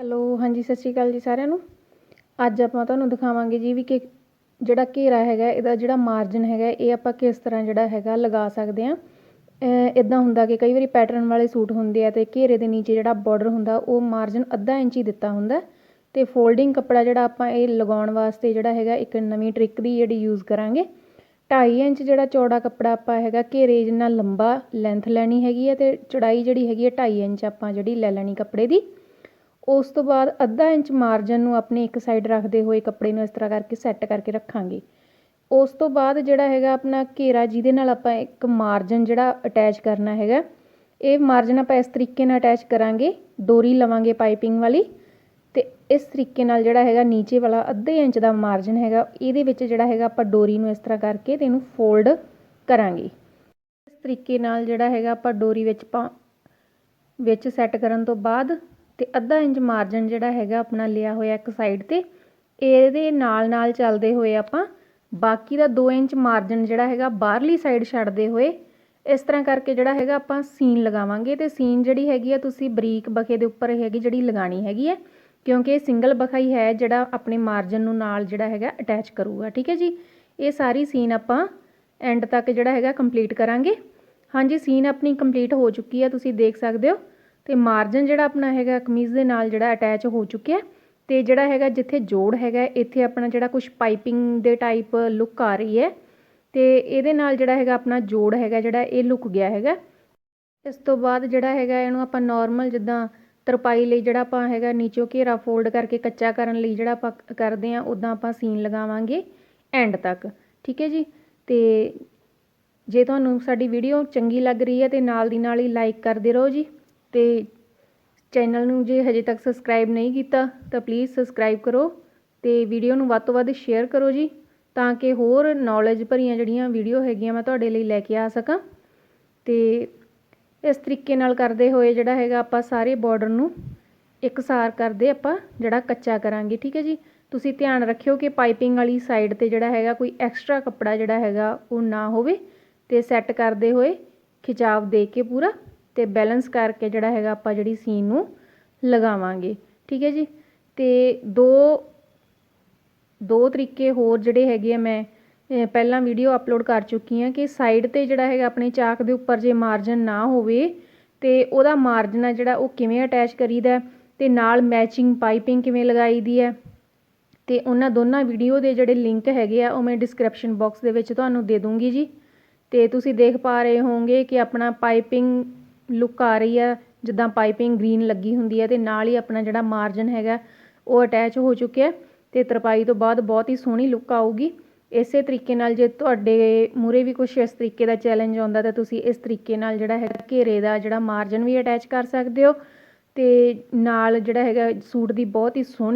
Hello, ਹਾਂਜੀ, ਸਤਿ ਸ਼੍ਰੀ ਅਕਾਲ ਜੀ ਸਾਰਿਆਂ ਨੂੰ। ਅੱਜ ਆਪਾਂ ਤੁਹਾਨੂੰ ਦਿਖਾਵਾਂਗੇ ਜੀ ਵੀ ਕਿ ਜਿਹੜਾ ਘੇਰਾ ਹੈਗਾ, ਇਹਦਾ ਜਿਹੜਾ ਮਾਰਜਨ ਹੈਗਾ, ਇਹ ਆਪਾਂ ਕਿਸ ਤਰ੍ਹਾਂ ਜਿਹੜਾ ਹੈਗਾ ਲਗਾ ਸਕਦੇ ਹਾਂ। ਇਦਾਂ ਹੁੰਦਾ ਕਿ ਕਈ ਵਾਰੀ ਪੈਟਰਨ ਵਾਲੇ ਸੂਟ ਹੁੰਦੇ ਆ ਤੇ ਘੇਰੇ ਦੇ ਨੀਚੇ ਜਿਹੜਾ ਬਾਰਡਰ ਹੁੰਦਾ, ਉਹ ਮਾਰਜਨ ਅੱਧਾ ਇੰਚ ਹੀ ਦਿੱਤਾ ਹੁੰਦਾ। ਤੇ ਫੋਲਡਿੰਗ ਕੱਪੜਾ ਜਿਹੜਾ ਆਪਾਂ ਇਹ ਲਗਾਉਣ ਵਾਸਤੇ ਜਿਹੜਾ ਹੈਗਾ, ਇੱਕ ਨਵੀਂ ਟ੍ਰਿਕ ਦੀ ਜਿਹੜੀ ਯੂਜ਼ ਕਰਾਂਗੇ। 2.5 ਇੰਚ ਜਿਹੜਾ ਚੌੜਾ ਕੱਪੜਾ ਆਪਾਂ ਹੈਗਾ, ਘੇਰੇ ਜਿੰਨਾ ਲੰਬਾ ਲੈਂਥ ਲੈਣੀ ਹੈਗੀ ਹੈ ਤੇ ਚੌੜਾਈ ਜਿਹੜੀ ਹੈਗੀ ਹੈ 2.5 ਇੰਚ ਆਪਾਂ ਜਿਹੜੀ ਲੈ ਲੈਣੀ ਕੱਪੜੇ ਦੀ। ਉਸ ਤੋਂ ਬਾਅਦ ਅੱਧਾ ਇੰਚ ਮਾਰਜਨ ਨੂੰ ਆਪਣੀ ਇੱਕ ਸਾਈਡ ਰੱਖਦੇ ਹੋਏ ਕੱਪੜੇ ਨੂੰ ਇਸ ਤਰ੍ਹਾਂ ਕਰਕੇ ਸੈੱਟ ਕਰਕੇ ਰੱਖਾਂਗੇ। ਉਸ ਤੋਂ ਬਾਅਦ ਜਿਹੜਾ ਹੈਗਾ ਆਪਣਾ ਘੇਰਾ, ਜਿਹਦੇ ਨਾਲ ਆਪਾਂ ਇੱਕ ਮਾਰਜਨ ਜਿਹੜਾ ਅਟੈਚ ਕਰਨਾ ਹੈਗਾ, ਇਹ ਮਾਰਜਨ ਆਪਾਂ ਇਸ ਤਰੀਕੇ ਨਾਲ ਅਟੈਚ ਕਰਾਂਗੇ। ਡੋਰੀ ਲਵਾਂਗੇ ਪਾਈਪਿੰਗ ਵਾਲੀ ਤੇ ਇਸ ਤਰੀਕੇ ਨਾਲ ਜਿਹੜਾ ਹੈਗਾ ਨੀਚੇ ਵਾਲਾ ਅੱਧੇ ਇੰਚ ਦਾ ਮਾਰਜਨ ਹੈਗਾ, ਇਹਦੇ ਵਿੱਚ ਜਿਹੜਾ ਹੈਗਾ ਆਪਾਂ ਡੋਰੀ ਨੂੰ ਇਸ ਤਰ੍ਹਾਂ ਕਰਕੇ ਤੇ ਇਹਨੂੰ ਫੋਲਡ ਕਰਾਂਗੇ। ਇਸ ਤਰੀਕੇ ਨਾਲ ਜਿਹੜਾ ਹੈਗਾ ਆਪਾਂ ਡੋਰੀ ਵਿੱਚ ਪਾ, ਵਿੱਚ ਸੈੱਟ ਕਰਨ ਤੋਂ ਬਾਅਦ ਅਤੇ ਅੱਧਾ ਇੰਚ ਮਾਰਜਨ ਜਿਹੜਾ ਹੈਗਾ ਆਪਣਾ ਲਿਆ ਹੋਇਆ ਇੱਕ ਸਾਈਡ ਤੇ, ਇਹਦੇ ਨਾਲ ਨਾਲ ਚੱਲਦੇ ਹੋਏ ਆਪਾਂ ਬਾਕੀ ਦਾ 2 ਇੰਚ ਮਾਰਜਨ ਜਿਹੜਾ ਹੈਗਾ ਬਾਹਰਲੀ ਸਾਈਡ ਛੱਡਦੇ ਹੋਏ, ਇਸ ਤਰ੍ਹਾਂ ਕਰਕੇ ਜਿਹੜਾ ਹੈਗਾ ਆਪਾਂ ਸੀਨ ਲਗਾਵਾਂਗੇ ਤੇ ਸੀਨ ਜਿਹੜੀ ਹੈਗੀ ਆ ਤੁਸੀਂ ਬਰੀਕ ਬਖੇ ਦੇ ਉੱਪਰ ਹੈਗੀ ਜਿਹੜੀ ਲਗਾਣੀ ਹੈਗੀ ਹੈ ਕਿਉਂਕਿ ਇਹ ਸਿੰਗਲ ਬਖਾ ਹੀ ਹੈ ਜਿਹੜਾ ਆਪਣੇ ਮਾਰਜਨ ਨੂੰ ਨਾਲ ਜਿਹੜਾ ਹੈਗਾ ਅਟੈਚ ਕਰੂਗਾ, ਠੀਕ ਹੈ ਜੀ? ਇਹ ਸਾਰੀ ਸੀਨ ਆਪਾਂ ਐਂਡ ਤੱਕ ਜਿਹੜਾ ਹੈਗਾ ਕੰਪਲੀਟ ਕਰਾਂਗੇ। ਹਾਂਜੀ ਸੀਨ ਆਪਣੀ ਕੰਪਲੀਟ ਹੋ ਚੁੱਕੀ ਹੈ ਤੁਸੀਂ ਦੇਖ ਸਕਦੇ ਹੋ। ਅਤੇ ਮਾਰਜਨ ਜਿਹੜਾ ਆਪਣਾ ਹੈਗਾ ਕਮੀਜ਼ ਦੇ ਨਾਲ ਜਿਹੜਾ ਅਟੈਚ ਹੋ ਚੁੱਕਿਆ ਅਤੇ ਜਿਹੜਾ ਹੈਗਾ ਜਿੱਥੇ ਜੋੜ ਹੈਗਾ ਇੱਥੇ ਆਪਣਾ ਜਿਹੜਾ ਕੁਛ ਪਾਈਪਿੰਗ ਦੇ ਟਾਈਪ ਲੁੱਕ ਆ ਰਹੀ ਹੈ ਅਤੇ ਇਹਦੇ ਨਾਲ ਜਿਹੜਾ ਹੈਗਾ ਆਪਣਾ ਜੋੜ ਹੈਗਾ ਜਿਹੜਾ ਇਹ ਲੁੱਕ ਗਿਆ ਹੈਗਾ। ਇਸ ਤੋਂ ਬਾਅਦ ਜਿਹੜਾ ਹੈਗਾ ਇਹਨੂੰ ਆਪਾਂ ਨੋਰਮਲ ਜਿੱਦਾਂ ਤਰਪਾਈ ਲਈ ਜਿਹੜਾ ਆਪਾਂ ਹੈਗਾ ਨੀਚੋਂ ਘੇਰਾ ਫੋਲਡ ਕਰਕੇ ਕੱਚਾ ਕਰਨ ਲਈ ਜਿਹੜਾ ਆਪਾਂ ਕਰਦੇ ਆ ਉਦਾਂ ਆਪਾਂ ਸੀਨ ਲਗਾਵਾਂਗੇ ਐਂਡ ਤੱਕ। ਠੀਕ ਹੈ ਜੀ? ਤੇ ਜੇ ਤੁਹਾਨੂੰ ਸਾਡੀ ਵੀਡੀਓ ਚੰਗੀ ਲੱਗ ਰਹੀ ਹੈ ਤੇ ਨਾਲ ਦੀ ਨਾਲ ਹੀ ਲਾਈਕ ਕਰਦੇ ਰਹੋ ਜੀ। ਤੇ ਚੈਨਲ ਨੂੰ ਜੇ ਹਜੇ ਤੱਕ ਸਬਸਕ੍ਰਾਈਬ ਨਹੀਂ ਕੀਤਾ, ਤਾਂ ਪਲੀਜ਼ ਸਬਸਕ੍ਰਾਈਬ ਕਰੋ ਅਤੇ ਵੀਡੀਓ ਨੂੰ ਵੱਧ ਤੋਂ ਵੱਧ ਸ਼ੇਅਰ ਕਰੋ ਜੀ, ਤਾਂ ਕਿ ਹੋਰ ਨੌਲੇਜ ਭਰੀਆਂ ਜਿਹੜੀਆਂ ਵੀਡੀਓ ਹੈਗੀਆਂ ਮੈਂ ਤੁਹਾਡੇ ਲਈ ਲੈ ਕੇ ਆ ਸਕਾਂ। ਅਤੇ ਇਸ ਤਰੀਕੇ ਨਾਲ ਕਰਦੇ ਹੋਏ ਜਿਹੜਾ ਹੈਗਾ ਆਪਾਂ ਸਾਰੇ ਬਾਰਡਰ ਨੂੰ ਇੱਕਸਾਰ ਕਰਦੇ ਆਪਾਂ ਜਿਹੜਾ ਕੱਚਾ ਕਰਾਂਗੇ, ਠੀਕ ਹੈ ਜੀ? ਤੁਸੀਂ ਧਿਆਨ ਰੱਖਿਓ ਕਿ ਪਾਈਪਿੰਗ ਵਾਲੀ ਸਾਈਡ ਤੇ ਜਿਹੜਾ ਹੈਗਾ ਕੋਈ ਐਕਸਟਰਾ ਕੱਪੜਾ ਜਿਹੜਾ ਹੈਗਾ ਉਹ ਨਾ ਹੋਵੇ ਤੇ ਸੈੱਟ ਕਰਦੇ ਹੋਏ ਖਿਚਾਵ ਦੇ ਕੇ ਪੂਰਾ ਅਤੇ ਬੈਲੈਂਸ ਕਰਕੇ ਜਿਹੜਾ ਹੈਗਾ ਆਪਾਂ ਜਿਹੜੀ ਸੀਨ ਨੂੰ ਲਗਾਵਾਂਗੇ। ਠੀਕ ਹੈ ਜੀ? ਅਤੇ ਦੋ ਦੋ ਤਰੀਕੇ ਹੋਰ ਜਿਹੜੇ ਹੈਗੇ ਆ ਮੈਂ ਪਹਿਲਾਂ ਵੀਡੀਓ ਅਪਲੋਡ ਕਰ ਚੁੱਕੀ ਹਾਂ ਕਿ ਸਾਈਡ ਤੇ ਜਿਹੜਾ ਹੈਗਾ ਆਪਣੇ ਚਾਕ ਦੇ ਉੱਪਰ ਜੇ ਮਾਰਜਨ ਨਾ ਹੋਵੇ ਤੇ ਉਹਦਾ ਮਾਰਜਨ ਆ ਜਿਹੜਾ ਉਹ ਕਿਵੇਂ ਅਟੈਚ ਕਰੀਦਾ ਅਤੇ ਨਾਲ ਮੈਚਿੰਗ ਪਾਈਪਿੰਗ ਕਿਵੇਂ ਲਗਾਈ ਦੀ ਹੈ ਅਤੇ ਉਹਨਾਂ ਦੋਨਾਂ ਵੀਡੀਓ ਦੇ ਜਿਹੜੇ ਲਿੰਕ ਹੈਗੇ ਆ ਉਹ ਮੈਂ ਡਿਸਕ੍ਰਿਪਸ਼ਨ ਬਾਕਸ ਦੇ ਵਿੱਚ ਤੁਹਾਨੂੰ ਦੇ ਦੂੰਗੀ ਜੀ। ਅਤੇ ਤੁਸੀਂ ਦੇਖ ਪਾ ਰਹੇ ਹੋਵੋਗੇ ਕਿ ਆਪਣਾ ਪਾਈਪਿੰਗ ਲੁੱਕ ਆ ਰਹੀ ਹੈ ਜਿੱਦਾਂ ਪਾਈਪਿੰਗ ਗ੍ਰੀਨ ਲੱਗੀ ਹੁੰਦੀ ਹੈ ਅਤੇ ਨਾਲ ਹੀ ਆਪਣਾ ਜਿਹੜਾ ਮਾਰਜਨ ਹੈਗਾ, ਉਹ ਅਟੈਚ ਹੋ ਚੁੱਕਿਆ ਅਤੇ ਤਰਪਾਈ ਤੋਂ ਬਾਅਦ ਬਹੁਤ ਹੀ ਸੋਹਣੀ ਲੁੱਕ ਆਊਗੀ। ਇਸੇ ਤਰੀਕੇ ਨਾਲ ਜੇ ਤੁਹਾਡੇ ਮੂਹਰੇ ਵੀ ਕੁਛ ਇਸ ਤਰੀਕੇ ਦਾ ਚੈਲੰਜ ਆਉਂਦਾ ਤਾਂ ਤੁਸੀਂ ਇਸ ਤਰੀਕੇ ਨਾਲ ਜਿਹੜਾ ਹੈਗਾ ਘੇਰੇ ਦਾ ਜਿਹੜਾ ਮਾਰਜਨ ਵੀ ਅਟੈਚ ਕਰ ਸਕਦੇ ਹੋ ਅਤੇ ਨਾਲ ਜਿਹੜਾ ਹੈਗਾ ਸੂਟ ਦੀ ਬਹੁਤ ਹੀ ਸੋਹਣੀ